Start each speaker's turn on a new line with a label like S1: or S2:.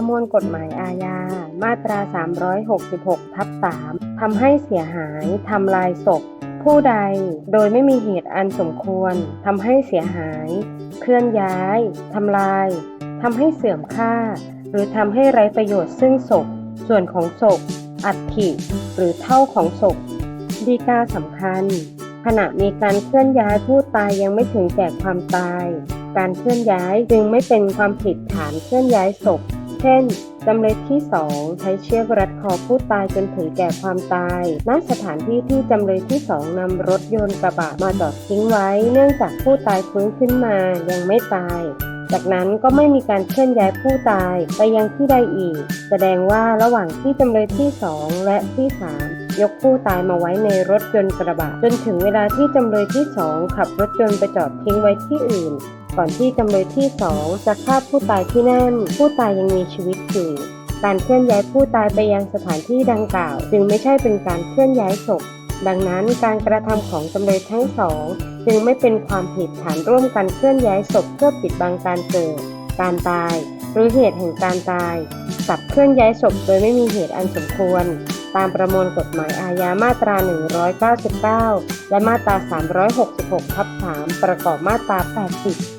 S1: ประมวลกฎหมายอาญา มาตรา 366 ทับ 3ทำให้เสียหาย ทำลายศพ ผู้ใดโดยไม่มีเหตุอันสมควร ทำให้เสียหาย เคลื่อนย้าย ทำลาย ทำให้เสื่อมค่า หรือทำให้ไร้ประโยชน์ซึ่งศพ ส่วนของศพ อัฐิ หรือเท่าของศพ ดีกาสำคัญ ขณะมีการเคลื่อนย้ายผู้ตายยังไม่ถึงแก่ความตายการเคลื่อนย้ายจึงไม่เป็นความผิดฐานเคลื่อนย้ายศพ เช่นจำเลยที่ 2 ใช้เชือกรัดคอผู้ตายจนถึงแก่ความตาย ณ สถานที่ที่จำเลยที่ 2นำรถยนต์กระบะมาจอดทิ้งไว้ เนื่องจากผู้ตายฟื้นขึ้นมายังไม่ตาย จากนั้นก็ไม่มีการเคลื่อนย้ายผู้ตายไปยังที่ใดอีก แสดงว่าระหว่างที่จำเลยที่ 2 และที่ 3ยกผู้ตายมาไว้ในรถยนต์กระบะจนถึงเวลาที่จำเลยที่2ขับรถยนต์ไปจอดทิ้งไว้ที่อื่น ก่อนที่จำเลยที่ 2 จะฆ่าผู้ตายที่นั่น ผู้ตายยังมีชีวิตอยู่การเคลื่อนย้ายผู้ตายไปยังสถานที่ดังกล่าว จึงไม่ใช่เป็นการเคลื่อนย้ายศพ ดังนั้นการกระทำของจำเลยทั้งสองจึงไม่เป็นความผิดฐานร่วมกันเคลื่อนย้ายศพเพื่อปิดบังการเกิด การตาย หรือเหตุแห่งการตายกับเคลื่อนย้ายศพโดยไม่มีเหตุอันสมควร ตามประมวลกฎหมายอาญามาตรา 199 และมาตรา 366ทับ3ประกอบมาตรา 80